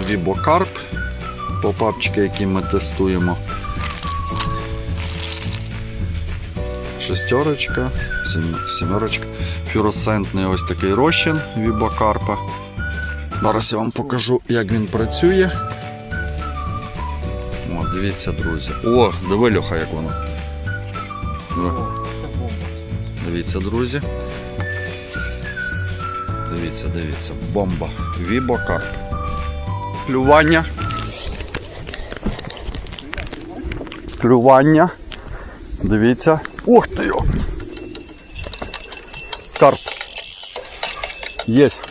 Вібокарп. Попапчики, які ми тестуємо. Шестерочка, сім- сімерочка. Фluоресцентний ось такий розчин вібокарпа. Зараз я вам покажу, як він працює. О, дивіться, друзі. О, диви, Льоха, як воно. Дивіться, друзі. Дивіться, дивіться. Бомба. Вібокарп. Клювання. Клювання. Дивіться. Ух ти йо! Карп. Єсть.